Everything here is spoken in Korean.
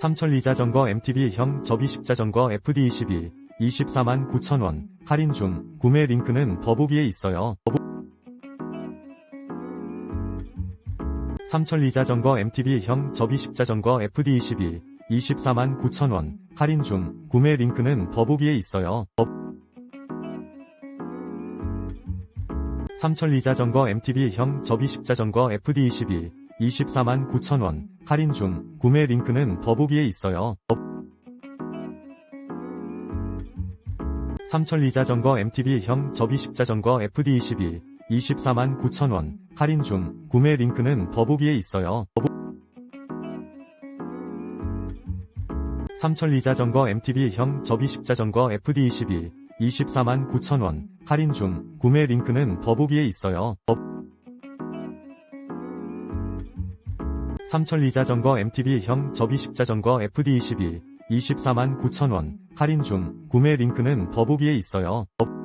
삼천리 자전거 MTB형 접이식 자전거 FD22 24만 9천원 할인 중 구매 링크는 더보기에 있어요. 더보... 삼천리 자전거 MTB형 접이식 자전거 FD22 24만 9천원 할인 중 구매 링크는 더보기에 있어요. 더... 삼천리 자전거 MTB형 접이식 자전거 FD22 24만 9천원 할인 중 구매 링크는 더보기에 있어요. 더... 삼천리 자전거 MTB형 접이식 자전거 FD22 24만 9천원 할인 중 구매 링크는 더보기에 있어요. 더보... 삼천리 자전거 MTB형 접이식 자전거 FD22 24만 9천원 할인 중 구매 링크는 더보기에 있어요. 삼천리 자전거 MTB형 접이식 자전거 FD22 24만 9천원 할인 중 구매 링크는 더보기에 있어요. 더...